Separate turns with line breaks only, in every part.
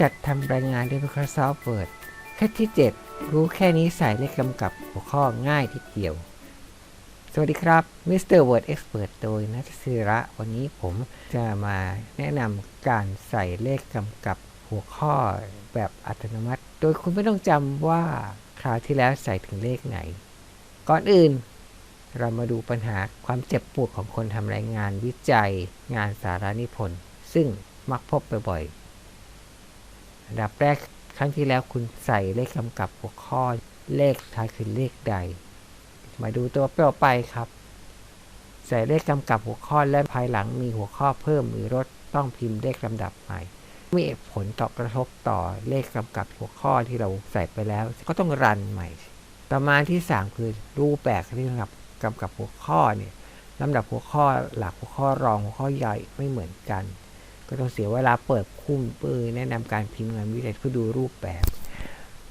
จัดทำรายงานด้วย Microsoft Word แค่ที่ 7 รู้แค่นี้ใส่เลขกำกับหัวข้อง่ายทีเดียว สวัสดีครับ Mr. Word Expert โดยนัทศิระ วันนี้ผมจะมาแนะนำการใส่เลขกำกับหัวข้อแบบอัตโนมัติ โดยคุณไม่ต้องจำว่าคราวที่แล้วใส่ถึงเลขไหน ก่อนอื่น เรามาดูปัญหาความเจ็บปวดของคนทำรายงานวิจัย งานสารานิพนธ์ซึ่งมักพบบ่อย อันดับแรกครั้งที่แล้วคุณใส่เลขกำกับหัวข้อเลขท้ายคือเลขใด มาดูตัวเปรียวไปครับ ใส่เลขกำกับหัวข้อและภายหลังมีหัวข้อเพิ่มหรือลดต้องพิมพ์เลขลำดับใหม่มีผลต่อกระทบต่อเลขกำกับหัวข้อที่เราใส่ไปแล้ว ก็ต้องรันใหม่ต่อมาที่สามคือรูปแบบที่กำกับกำกับหัวข้อเนี่ยลำดับหัวข้อหลักหัวข้อรองหัวข้อใหญ่ไม่เหมือนกัน ก็ต้องเสียเวลาเปิดคุ้มปืนแนะนำการพิมพ์งานวิจัยเพื่อดูรูปแบบ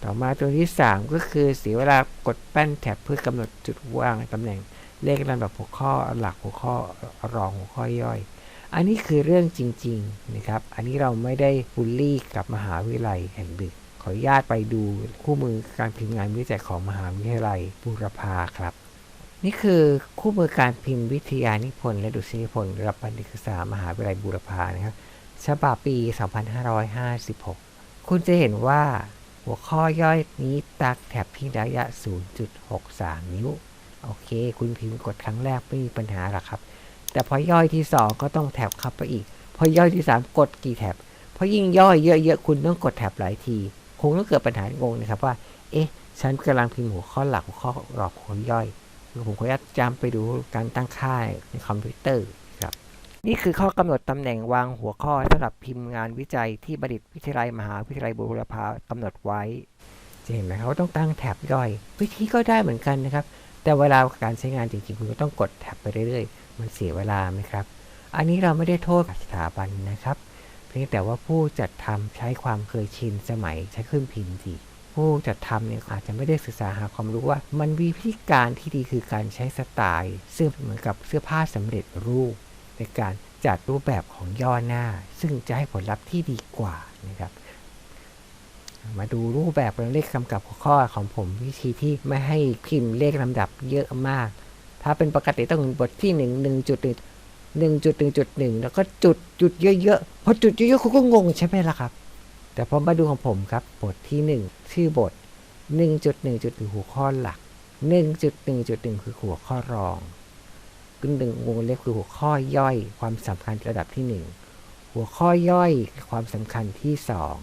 ต่อมาตัวที่ 3 ก็คือเสียเวลากดแป้นแท็บเพื่อกำหนดจุดว่างตำแหน่งเลขลำดับหัวข้อหลักหัวข้อรองหัวข้อย่อย อันนี้คือเรื่องจริงๆนะครับ อันนี้เราไม่ได้บูลลี่กับมหาวิทยาลัยแห่งหนึ่งขออนุญาตไปดูคู่มือการพิมพ์งานวิจัยของมหาวิทยาลัยบูรพาครับ นี่คือคู่มือการพิมพ์วิทยานิพนธ์และดุษยนิพนธ์รับบัณฑิตศึกษามหาวิทยาลัยบูรพานะครับ ฉบับปี 2556 คุณจะเห็นว่าหัวข้อย่อยนี้ตักแถบที่ระยะ 0.63 นิ้ว โอเค คุณพิมพ์กดครั้งแรกไม่มีปัญหาหรอกครับ แต่พอย่อยที่ 2 ก็ต้องแถบเข้าไปอีก พอย่อยที่ 3 กดกี่แถบ เพราะยิ่งย่อยเยอะๆ คุณต้องกดแถบหลายที คงต้องเกิดปัญหางงนะครับว่า เอ๊ะ ฉันกำลังพิมพ์หัวข้อหลักหัวข้อรองหัวข้อย่อย ผมขออนุญาตจำไปดูการตั้งค่าในคอมพิวเตอร์ นี่คือข้อกำหนดตำแหน่งวางหัวข้อสำหรับพิมพ์งานวิจัยที่บัณฑิตวิทยาลัยมหาวิทยาลัยบูรพากำหนดไว้ จะเห็นไหมครับว่าต้องตั้งแท็บย่อย วิธีก็ได้เหมือนกันนะครับ แต่เวลาการใช้งานจริงๆคุณก็ต้องกดแท็บไปเรื่อยๆ มันเสียเวลาไหมครับ อันนี้เราไม่ได้โทษสถาบันนะครับ เพียงแต่ว่าผู้จัดทำใช้ความเคยชินสมัยใช้เครื่องพิมพ์สิผู้จัดทำเนี่ยอาจจะไม่ได้ศึกษาหาความรู้ว่า มันมีวิธีการที่ดีคือการใช้สไตล์ซึ่งเหมือนกับเสื้อผ้าสำเร็จรูป ในการจัดรูปแบบของย่อหน้า ซึ่งจะให้ผลลัพธ์ที่ดีกว่านะครับ มาดูรูปแบบเลขกำกับหัวข้อของผมวิธีที่ไม่ให้พิมพ์เลขลำดับเยอะมาก ถ้าเป็นปกติต้องบทที่หนึ่งหนึ่งจุดหนึ่งหนึ่งจุดหนึ่งจุดหนึ่งแล้วก็จุดจุดเยอะๆพอจุดเยอะๆคุณก็งงใช่ไหมล่ะครับ แต่พอมาดูของผมครับบทที่หนึ่งชื่อบทหนึ่งจุดหนึ่งจุดคือหัวข้อหลักหนึ่งจุดหนึ่งจุดหนึ่งคือหัวข้อรอง ขึ้นหนึ่งวงเล็บคือหัวข้อย่อย ความสำคัญระดับที่หนึ่งหัวข้อย่อยความสำคัญที่สอง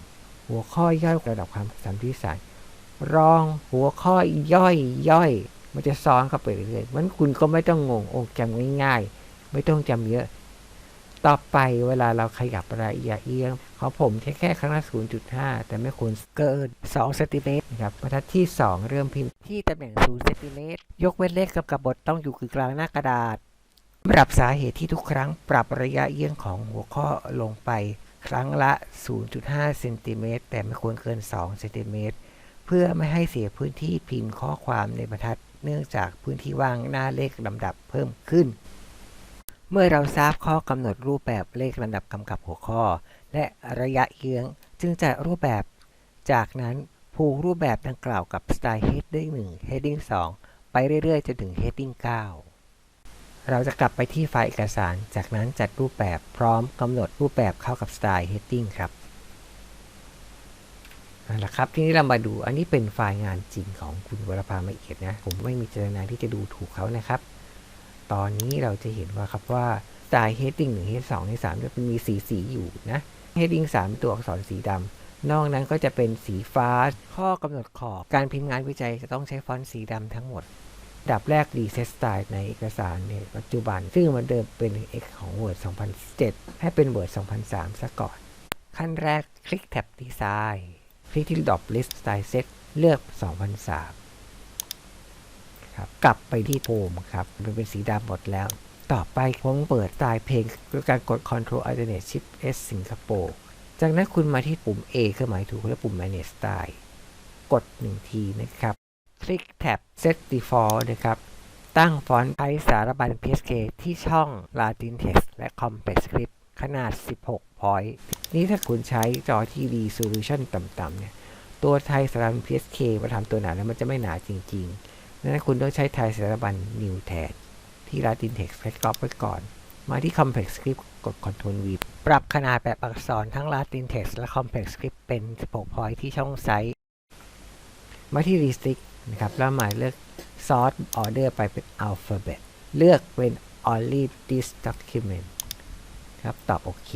หัวข้อย่อยระดับความสำคัญที่สามรองหัวข้อย่อยย่อย มันจะซ้อนเข้าไปเรื่อยๆมันคุณก็ไม่ต้องงงโอ้จำง่ายๆ ไม่ต้องจำเยอะ ต่อไปเวลาเราขยับรายละเอียดเอียงของผมแค่แค่ครั้งละ 0.5 แต่ไม่ควรเกิน2เซนติเมตรนะครับบรรทัดที่ 2 เริ่มพิมพ์ที่ตำแหน่ง0เซนติเมตรยกเว้นเลขกับกับบทต้องอยู่คือกลางหน้ากระดาษปรับสาเหตุที่ทุกครั้งปรับระยะเอียงของหัวข้อลงไปครั้งละ 0.5 เซนติเมตรแต่ไม่ควรเกิน 2 เซนติเมตรเพื่อไม่ให้เสียพื้นที่พิมพ์ข้อความในบรรทัด เนื่องจากพื้นที่ว่างหน้าเลขลำดับเพิ่มขึ้น เมื่อเราทราบข้อกำหนดรูปแบบเลขลำดับกำกับหัวข้อ และระยะเยื้องจึงจะรูปแบบ จากนั้นผูกรูปแบบดังกล่าวกับ Style Heading 1 Heading 2 ไปเรื่อยๆ จนถึง Heading 9 เราจะกลับไปที่ไฟล์เอกสาร จากนั้นจัดรูปแบบพร้อมกำหนดรูปแบบเข้ากับ Style Heading ครับนั่นแหละครับทีนี้เรามาดูอันนี้เป็นไฟล์งานจริงของคุณวรภาไม่เอียดนะ ผมไม่มีเจตนาที่จะดูถูกเขานะครับ ตอนนี้เราจะเห็นว่าครับว่า Style Heading 1 Heading 2 Heading 3จะเป็นมีสีสีอยู่นะ Heading 3 ตัวอักษรสีดำนอกนั้นก็จะเป็นสีฟ้า ข้อกำหนดขอบการพิมพ์งานวิจัยจะต้องใช้ฟอนต์สีดำทั้งหมดดับแรก Reset Style ในเอกสารในปัจจุบัน ซึ่งมันเดิมเป็น X ของ Word 2007 ให้เป็น Word 2003 ซะก่อน ขั้นแรกคลิกแท็บ Design คลิกที่ Drop List Style Set เลือก 2003 ครับ กลับไปที่โฮมครับมันเป็นสีดำหมดแล้ว ต่อไปผมเปิดสไตล์เพลงด้วยการกด Ctrl Alternate Shift S สิงคโปร์จากนั้นคุณมาที่ปุ่ม A เครื่องหมายถูกและปุ่ม Manage Style กด 1 ทีนะครับ คลิกแท็บ Set Default นะครับตั้งฟอนต์ใช้สารบัญ PSK ที่ช่อง Latin Text และ Complex Script ขนาด 16 point นี่ถ้าคุณใช้จอที่ resolution ต่ำๆเนี่ย ตัวไทยสารบัญ PSK มาทำตัวหนาแล้วมันจะไม่หนาจริง ๆ ดังนั้นคุณต้องใช้ไทยสารบัญ New แทนที่ Latin Text ไปกรอบไว้ก่อน มาที่ Complex Script กด Ctrl V ปรับขนาดแบบอักษรทั้ง Latin Text และ Complex Script เป็น 16 point ที่ช่องไซส์มาที่ Restrict นะครับ แล้วหมายเลือก Sort Order ไปเป็น Alphabet เลือกเป็น Only this document ครับตอบโอเค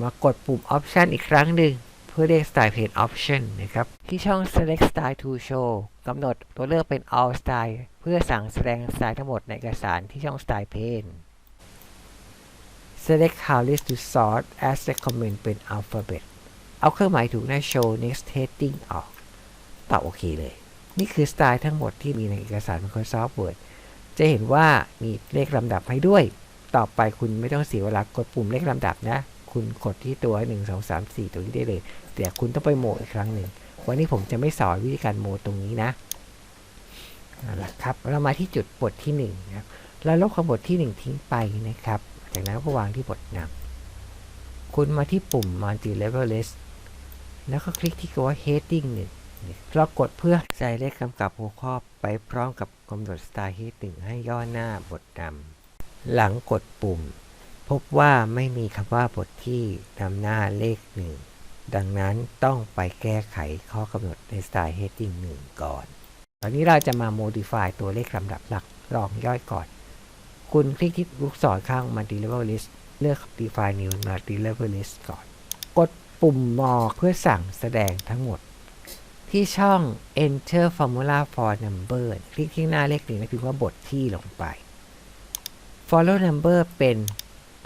มากดปุ่ม Option อีกครั้งหนึ่ง เพื่อเรียก Style Pane Option นะครับ ที่ช่อง Select Style to Show กำหนดตัวเลือกเป็น All Style เพื่อสั่งแสดงสไตล์ทั้งหมดในเอกสารที่ช่อง Style Pane Select How List to Sort as Recommend เป็น Alphabet เอาเครื่องหมายถูกหน้า Show Next Heading ออกตอบโอเคเลย นี่คือสไตล์ทั้งหมดที่มีในเอกสาร Microsoft Word จะเห็นว่ามีเลขลำดับให้ด้วย ต่อไปคุณไม่ต้องเสียเวลากดปุ่มเลขลำดับนะ คุณกดที่ตัว 1 2 3 4ตรงนี้ได้เลย แต่คุณต้องไปโหมดอีกครั้งหนึ่ง วันนี้ผมจะไม่สอนวิธีการโมตรงนี้นะเอาละครับ เรามาที่จุดบทที่1นะครับเราลบคำบทที่ 1 ทิ้งไปนะครับ จากนั้นก็วางที่บทนำคุณมาที่ปุ่ม multi level list แล้วก็คลิกที่คำว่า heading 1เรากดเพื่อใส่เลขกำกับหัวข้อไปพร้อมกับกำหนด style heading ให้ย่อหน้าบทนำหลังกดปุ่ม พบว่าไม่มีคำว่าบทที่นำหน้าเลขหนึ่ง ดังนั้นต้องไปแก้ไขข้อกำหนดใน Style Heading 1 ก่อน ตอนนี้เราจะมา modify ตัวเลขลำดับหลักลองย่อยก่อน คุณคลิกที่ลูกศรข้าง Multi Level List เลือก Define New Multi Level List ก่อน กดปุ่มมอเพื่อสั่งแสดงทั้งหมด ที่ช่อง Enter Formula for Number คลิกที่หน้าเลขหนึ่งแล้วพิมพ์ว่าบทที่ลงไป Follow Number เป็น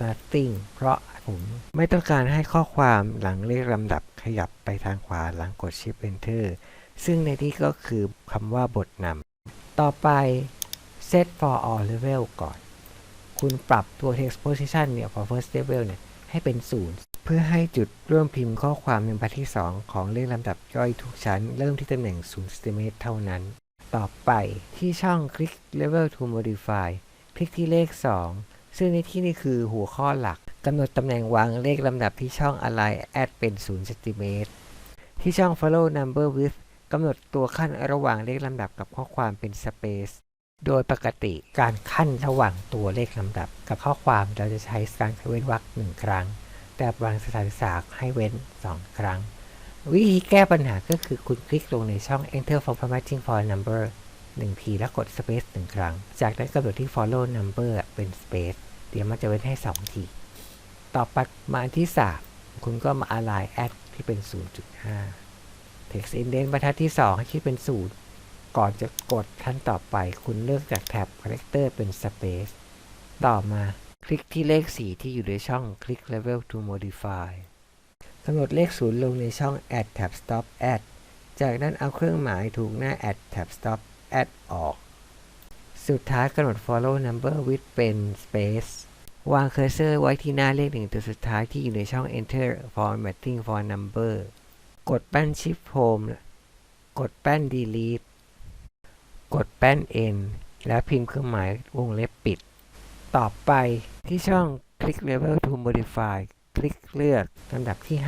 Nothing เพราะผมไม่ต้องการให้ข้อความหลังเลขลำดับขยับไปทางขวาหลังกด Shift Enter ซึ่งในที่ก็คือคำว่าบทนำต่อไป Set for all level ก่อน คุณปรับตัว text position เนี่ย for first level เนี่ย ให้เป็น 0 เพื่อให้จุดเริ่มพิมพ์ข้อความในบรรทัดที่ 2 ของเลขลำดับย่อยทุกชั้น เริ่มที่ตำแหน่ง0 cm เท่านั้น ต่อไปที่ช่อง Click Level to Modify คลิกที่เลข 2 ซึ่งในที่นี้คือหัวข้อหลักกำหนดตำแหน่งวางเลขลำดับที่ช่อง Align Add เป็น0 cm ที่ช่อง Follow Number with กำหนดตัวขั้นระหว่างเลขลำดับกับข้อความเป็น Space โดยปกติการขั้นระหว่างตัวเลขลำดับ กับข้อความเราจะใช้การเว้นวรรคหนึ่งครั้ง แต่บางสถานศึกษาให้เว้น 2 ครั้ง วิธีแก้ปัญหาก็คือคุณคลิกลงในช่อง Enter for formatting for number 1ทีแล้วกด space 1 ครั้ง จากนั้นกำหนดที่ follow number เป็น space เดี๋ยวมันจะเว้นให้ 2 ที ต่อไปมาอันที่ 3 คุณก็มา align at ที่เป็น 0.5 text indent บรรทัดที่ 2 ให้คิดเป็น 0 ก่อนจะกดขั้นต่อไป คุณเลือกจากแท็บ character เป็น space ต่อมาคลิกที่เลข 4 ที่อยู่ในช่อง click level to modify กำหนดเลข0ลงในช่อง add tab stop add จากนั้นเอาเครื่องหมายถูกหน้า add tab stop add ออก สุดท้ายกำหนด follow number with เป็น space วางเคอร์เซอร์ไว้ที่หน้าเลขหนึ่งตัวสุดท้ายที่อยู่ในช่อง enter formatting for number กดแป้น shift home กดแป้น delete กดแป้น end แล้วพิมพ์เครื่องหมายวงเล็บปิด ต่อไปที่ช่อง click level to modify คลิกเลือกลำดับที่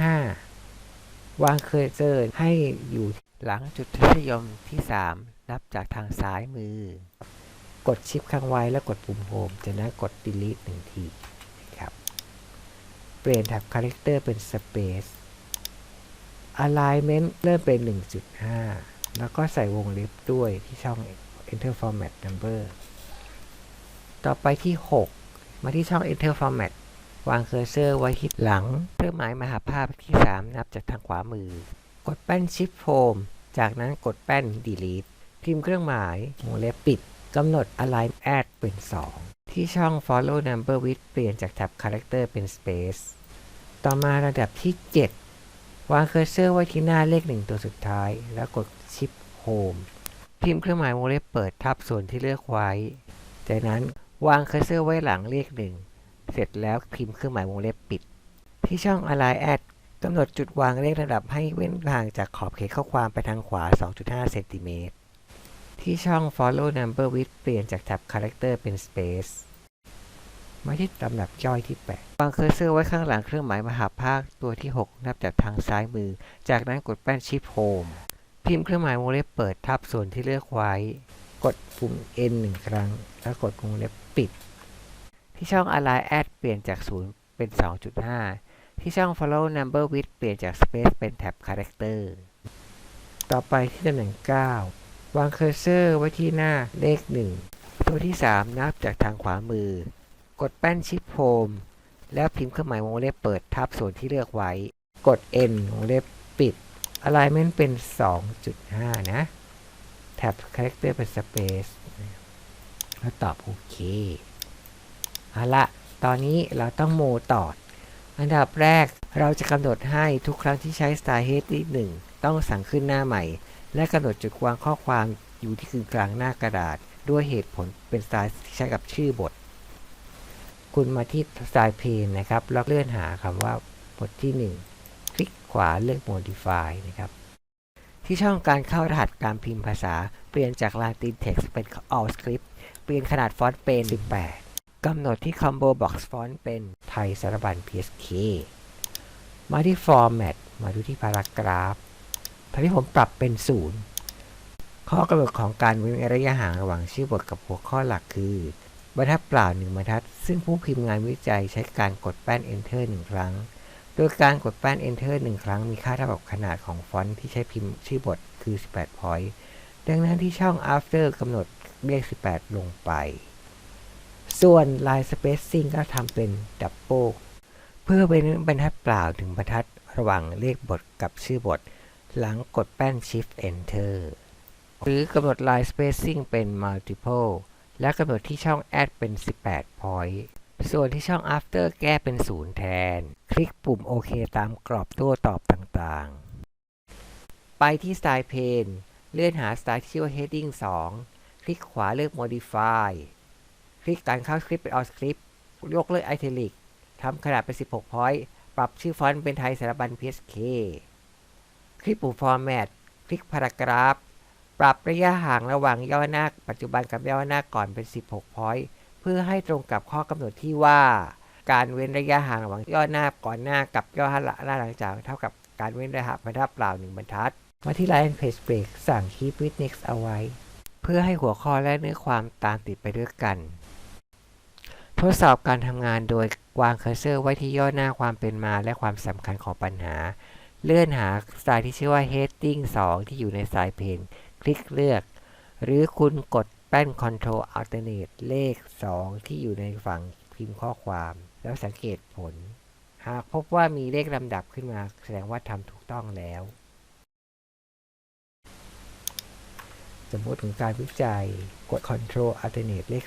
5 วางเคอร์เซอร์ให้อยู่หลังจุดทศนิยมที่ 3 นับจากทางซ้ายมือ กดชิปค้างไว้แล้วกดปุ่มโฮมจากนั้นกด delete หนึ่งทีครับ เปลี่ยนแท็บ character เป็น space alignment เริ่มเป็น 1.5 แล้วก็ใส่วงเล็บด้วยที่ช่อง enter format number ต่อไปที่ 6 มาที่ช่อง enter format วางเคอร์เซอร์ไว้ที่หลังเครื่องหมายมหาภาพที่ 3 นับจากทางขวามือ กดแป้น Shift Home จากนั้นกดแป้น Delete พิมพ์เครื่องหมายวงเล็บปิด กำหนด Align Add เป็น 2 ที่ช่อง Follow Number Width เปลี่ยนจากแท็บ Character เป็น Space ต่อมาระดับที่ 7 วางเคอร์เซอร์ไว้ที่หน้าเลขหนึ่งตัวสุดท้าย แล้วกด Shift Home พิมพ์เครื่องหมายวงเล็บเปิดทับส่วนที่เลือกไว้ จากนั้นวางเคอร์เซอร์ไว้หลังเลขหนึ่งเสร็จแล้วพิมพ์เครื่องหมายวงเล็บปิด ที่ช่อง Align Add กำหนดจุดวางเลขระดับให้เว้นห่างจากขอบเขตข้อความไปทางขวา 2.5 เซนติเมตร ที่ช่อง Follow Number with เปลี่ยนจากแท็บ Character เป็น Space มาที่ลำดับย่อยที่ 8 วางเคอร์เซอร์ไว้ข้างหลังเครื่องหมายมหาภาคตัวที่ 6 นับจากทางซ้ายมือ จากนั้นกดแป้นชิปโฮมพิมพ์เครื่องหมายวงเล็บเปิดทับส่วนที่เลือกไว้ กดปุ่ม N หนึ่งครั้ง แล้วกดวงเล็บปิด ที่ช่อง Align Add เปลี่ยนจาก 0 เป็น 2.5 ที่ช่อง Follow Number With เปลี่ยนจาก Space เป็นแท็บ Character ต่อไปที่ตำแหน่ง 9 วางเคอร์เซอร์ไว้ที่หน้าเลข 1 ตัวที่ 3 นับจากทางขวามือ กดแป้นชิปโฮมแล้วพิมพ์เครื่องหมายวงเล็บเปิดทับส่วนที่เลือกไว้ กด N วงเล็บปิด Alignment เป็น 2.5 นะแท็บ Character เป็น Space แล้วตอบโอเคเอาละตอนนี้เราต้องโมต่ออันดับแรกเราจะกำหนดให้ทุกครั้งที่ใช้ Style Head ที่1ต้องสั่งขึ้นหน้าใหม่ และกำหนดจุดวางข้อความอยู่ที่คืนกลางหน้ากระดาษ ด้วยเหตุผลเป็นสไตล์ที่ใช้กับชื่อบท คุณมาที่สไตล์เพนนะครับ แล้วเลื่อนหาคำว่าบทที่ 1 คลิกขวาเลือก Modify นะครับ ที่ช่องการเข้ารหัสการพิมพ์ภาษา เปลี่ยนจาก Latin Text เป็น All Script เปลี่ยนขนาดฟอนต์เป็น 18กำหนดที่ Combo Box Font เป็นไทยสารบัญ PSK มาที่ Format มาดูที่ Paragraph ตอนนี้ผมปรับเป็น0ข้อกำหนดของการเว้นระยะห่างระหว่างชื่อบทกับหัวข้อหลักคือบรรทัดเปล่า1บรรทัด ซึ่งผู้พิมพ์งานวิจัยใช้การกดแป้น Enter 1 ครั้ง โดยการกดแป้น Enter 1 ครั้งมีค่าเท่ากับขนาดของฟอนต์ที่ใช้พิมพ์ชื่อบทคือ 18 point ดังนั้นที่ช่อง After กำหนดเลข18 ลงไป ส่วน Line Spacing ก็ทำเป็น Double เพื่อเป็นบรรทัดเปล่าถึงบรรทัดระหว่างเลขบทกับชื่อบท หลังกดแป้น Shift Enter หรือกำหนด Line Spacing เป็น Multiple และกำหนดที่ช่อง Add เป็น 18 point ส่วนที่ช่อง After แก้เป็น 0 แทน คลิกปุ่มโอเคตามกรอบโต้ตอบต่างๆ ไปที่ Style Pane เลื่อนหาสไตล์ที่ชื่อว่า Heading 2 คลิกขวาเลือก Modify คลิกการเข้าสคริปต์เป็น All Script ยกเลิก Italic ทำขนาดเป็น 16 point ปรับชื่อฟอนต์เป็นไทยสารบัญ PSK คลิกปุ่ม Format คลิก Paragraph ปรับระยะห่างระหว่างย่อหน้า ปัจจุบันกับย่อหน้าก่อนเป็น 16 point เพื่อให้ตรงกับข้อกำหนดที่ว่า การเว้นระยะห่างระหว่างย่อหน้าก่อนหน้ากับย่อหน้าหลังจากเท่ากับการเว้นระยะบรรทัดเปล่า1บรรทัด มาที่ Line Page Break สั่ง Keep with Next เอาไว้ เพื่อให้หัวข้อและเนื้อความตามติดไปด้วยกัน ทดสอบการทำงานโดยวางเคอร์เซอร์ไว้ที่ย่อหน้าความเป็นมาและความสำคัญของปัญหา เลื่อนหาสไตล์ที่ชื่อว่า Heading 2 ที่อยู่ในสายเพนคลิกเลือก หรือคุณกดแป้น Control Alternate เลข 2 ที่อยู่ในฝั่งพิมพ์ข้อความ แล้วสังเกตผล หากพบว่ามีเลขลำดับขึ้นมาแสดงว่าทำถูกต้องแล้ว สมมติถึงการวิจัยกด Control Alternate เลข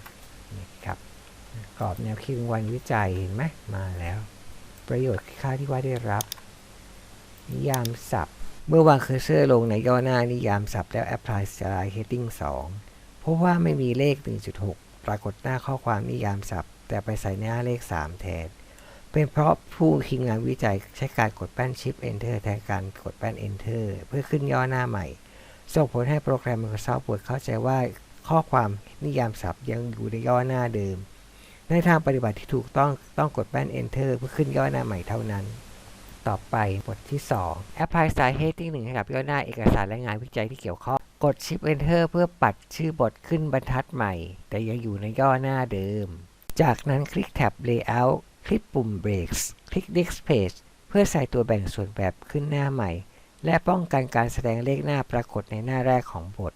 2 นี่ครับกรอบแนวคิดวันวิจัยเห็นไหมมาแล้ว ประโยชน์ค่าที่ว่าได้รับ นิยามศัพท์ เมื่อวางเคอร์เซอร์ลงในย่อหน้านิยามศัพท์แล้ว apply style heading 2เพราะว่าไม่มีเลข 1.6 ปรากฏหน้าข้อความนิยามศัพท์ แต่ไปใส่หน้าเลข 3 แทน เป็นเพราะผู้ทีมงานวิจัยใช้การกดแป้น Shift Enter แทนการกดแป้น Enter เพื่อขึ้นย่อหน้าใหม่ ส่งผลให้โปรแกรม Microsoft Word เข้าใจว่าข้อความนิยามศัพท์ยังอยู่ในย่อหน้าเดิม ในทางปฏิบัติที่ถูกต้องต้องกดแป้น Enter เพื่อขึ้นย่อหน้าใหม่เท่านั้น ต่อไปบทที่2 Apply Style Heading 1ให้กับย่อหน้าเอกสารและงานวิจัยที่เกี่ยวข้อง กด Shift Enter เพื่อปัดชื่อบทขึ้นบรรทัดใหม่ แต่ยังอยู่ในย่อหน้าเดิม จากนั้นคลิกแท็บ Layout คลิกปุ่ม Breaks คลิก Next Page เพื่อใส่ตัวแบ่งส่วนแบบขึ้นหน้าใหม่ และป้องกันการแสดงเลขหน้าปรากฏในหน้าแรกของบท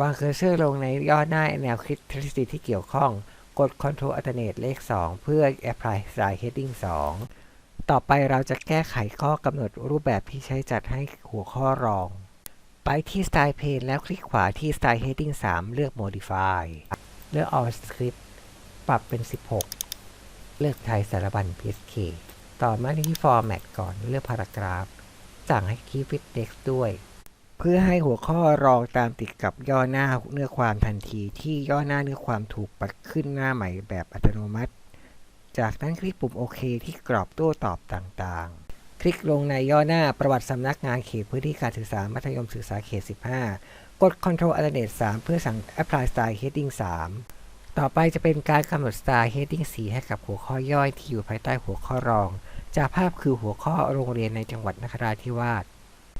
วางเคอร์เซอร์ลงในย่อหน้าแนวคิดทฤษฎีที่เกี่ยวข้อง กด Ctrl Alternate เลข 2 เพื่อ Apply Style Heading 2 ต่อไปเราจะแก้ไขข้อกำหนดรูปแบบที่ใช้จัดให้หัวข้อรอง ไปที่ Style Pane แล้วคลิกขวาที่ Style Heading 3 เลือก Modify เลือก All Script ปรับเป็น 16 เลือกไทยสารบัญ PSK ต่อมาที่ Format ก่อนเลือก Paragraph สั่งให้ Keep with Text ด้วย เพื่อให้หัวข้อรองตามติดกับย่อหน้าเนื้อความทันทีที่ย่อหน้าเนื้อความถูกปัดขึ้นหน้าใหม่แบบอัตโนมัติ จากนั้นคลิกปุ่มโอเคที่กรอบโต้ตอบต่างๆ คลิกลงในย่อหน้าประวัติสำนักงานเขตพื้นที่การศึกษามัธยมศึกษาเขต 15 กด Ctrl Alternate 3 เพื่อสั่ง Apply Style Heading 3 ต่อไปจะเป็นการกำหนด Style Heading สีให้กับหัวข้อย่อยที่อยู่ภายใต้หัวข้อรอง จากภาพคือหัวข้อโรงเรียนในจังหวัดนคราธิวาส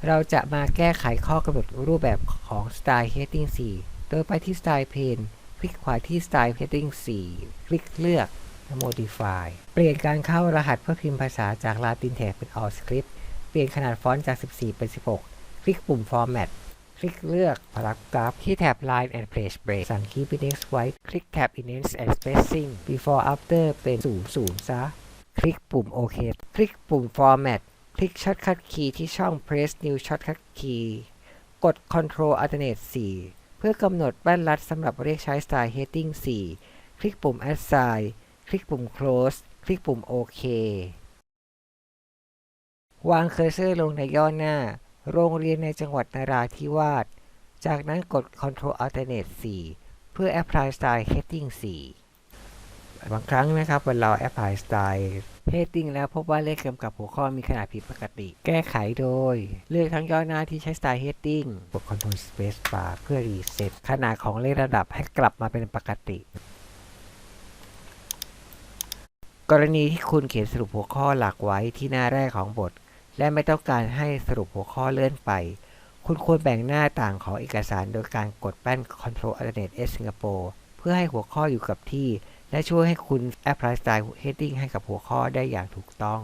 เราจะมาแก้ไขข้อกำหนดรูปแบบของ Style Heading 4 โดยไปที่ Style Pane คลิกขวาที่ Style Heading 4 คลิกเลือก modify เปลี่ยนการเข้ารหัสเพื่อพิมพ์ภาษาจากลาตินแท็กเป็น all script เปลี่ยนขนาดฟอนต์จาก 14 เป็น 16 คลิกปุ่ม format คลิกเลือกผลักกราฟที่แท็บ line and page break สั่ง keep index ไว้ คลิกแท็บ index and spacing before after เป็น 00 ซะ คลิกปุ่ม ok คลิกปุ่ม format คลิกช็อตคัดคีย์ที่ช่อง press new shortcut key กด control alternate 4 เพื่อกำหนดแว่นลัดสำหรับเรียกใช้สไตล์ heading 4 คลิกปุ่ม assign คลิกปุ่ม Close คลิกปุ่ม OK วางเคอร์เซอร์ลงในย่อหน้า โรงเรียนในจังหวัดนราธิวาส จากนั้นกด Ctrl Alternate 4 เพื่อ Apply Style Heading 4 บางครั้งนะครับเวลา Apply Style Heading แล้วพบว่าเลขกำกับหัวข้อมีขนาดผิดปกติ แก้ไขโดย เลือกทั้งย่อหน้าที่ใช้ Style Heading กด Ctrl Space Bar เพื่อ Reset ขนาดของเลขระดับให้กลับมาเป็นปกติ กรณีที่คุณเขียนสรุปหัวข้อหลักไว้ที่หน้าแรกของบท และไม่ต้องการให้สรุปหัวข้อเลื่อนไป คุณควรแบ่งหน้าต่างของเอกสารโดยการกดแป้น Ctrl Alternate S Singapore เพื่อให้หัวข้ออยู่กับที่ และช่วยให้คุณ Apply Style Heading ให้กับหัวข้อได้อย่างถูกต้อง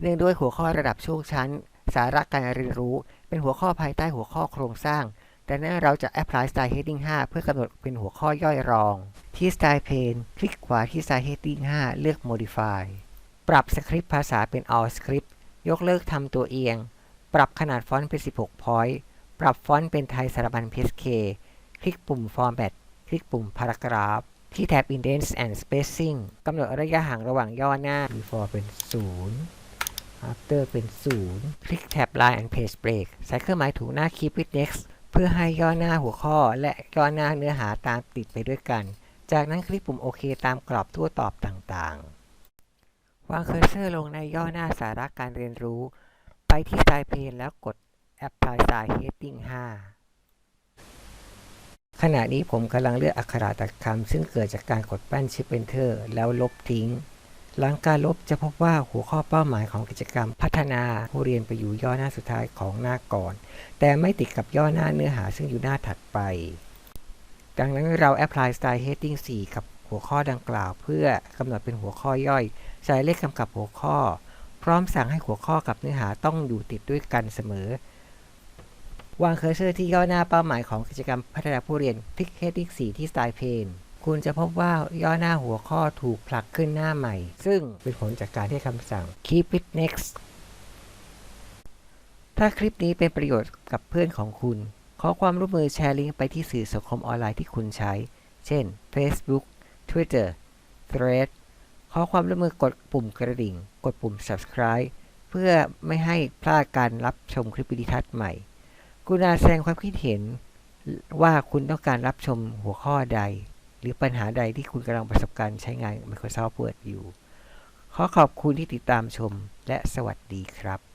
เนื่องด้วยหัวข้อระดับช่วงชั้น สาระการเรียนรู้ เป็นหัวข้อภายใต้หัวข้อโครงสร้าง แต่นั้นเราจะ Apply Style Heading 5 เพื่อกำหนดเป็นหัวข้อย่อยรอง ที่ Style Pane คลิกขวาที่ Style Heading 5 เลือก Modify ปรับสคริปต์ภาษาเป็น All Script ยกเลิกทำตัวเอียง ปรับขนาดฟอนต์เป็น 16 point ปรับฟอนต์เป็นไทยสารบัญ PSK คลิกปุ่ม Format คลิกปุ่ม Paragraph ที่แท็บ Indents and Spacing กำหนดระยะห่างระหว่างย่อหน้า before เป็น 0 after เป็น 0 คลิกแท็บ Line and Page Break ใส่เครื่องหมายถูกหน้า Keep with Next เพื่อให้ย่อหน้าหัวข้อและย่อหน้าเนื้อหาตามติดไปด้วยกัน จากนั้นคลิกปุ่มโอเคตามกรอบทั่วตอบต่างๆ วางเคอร์เซอร์ลงในย่อหน้าสาระการเรียนรู้ ไปที่ Style Pane แล้วกด Apply Style Heading 5 ขณะนี้ผมกำลังเลือกอักขระตัดคำซึ่งเกิดจากการกดแป้น Shift Enter แล้วลบทิ้ง หลังการลบจะพบว่าหัวข้อเป้าหมายของกิจกรรม พัฒนาผู้เรียนไปอยู่ย่อหน้าสุดท้ายของหน้าก่อน แต่ไม่ติดกับย่อหน้าเนื้อหาซึ่งอยู่หน้าถัดไป ดังนั้นเรา apply style heading 4 กับหัวข้อดังกล่าว เพื่อกำหนดเป็นหัวข้อย่อยใส่เลขกำกับหัวข้อ พร้อมสั่งให้หัวข้อกับเนื้อหาต้องอยู่ติดด้วยกันเสมอวางเคอร์เซอร์ที่ย่อหน้าเป้าหมายของกิจกรรมพัฒนาผู้เรียนคลิก heading 4 ที่ style pane คุณจะพบว่าย่อหน้าหัวข้อถูกผลักขึ้นหน้าใหม่ ซึ่งเป็นผลจากการที่คำสั่ง keep it next ถ้าคลิปนี้เป็นประโยชน์กับเพื่อนของคุณ ขอความร่วมมือแชร์ลิงก์ไปที่สื่อสังคมออนไลน์ที่คุณใช้ เช่น Facebook Twitter Thread ขอความร่วมมือกดปุ่มกระดิ่ง กดปุ่ม subscribe เพื่อไม่ให้พลาดการรับชมคลิปวิดีทัศน์ใหม่ กุณาแสดงความคิดเห็นว่าคุณต้องการรับชมหัวข้อใด หรือปัญหาใดที่คุณกำลังประสบการณ์ใช้งาน Microsoft Word อยู่ ขอขอบคุณที่ติดตามชมและสวัสดีครับ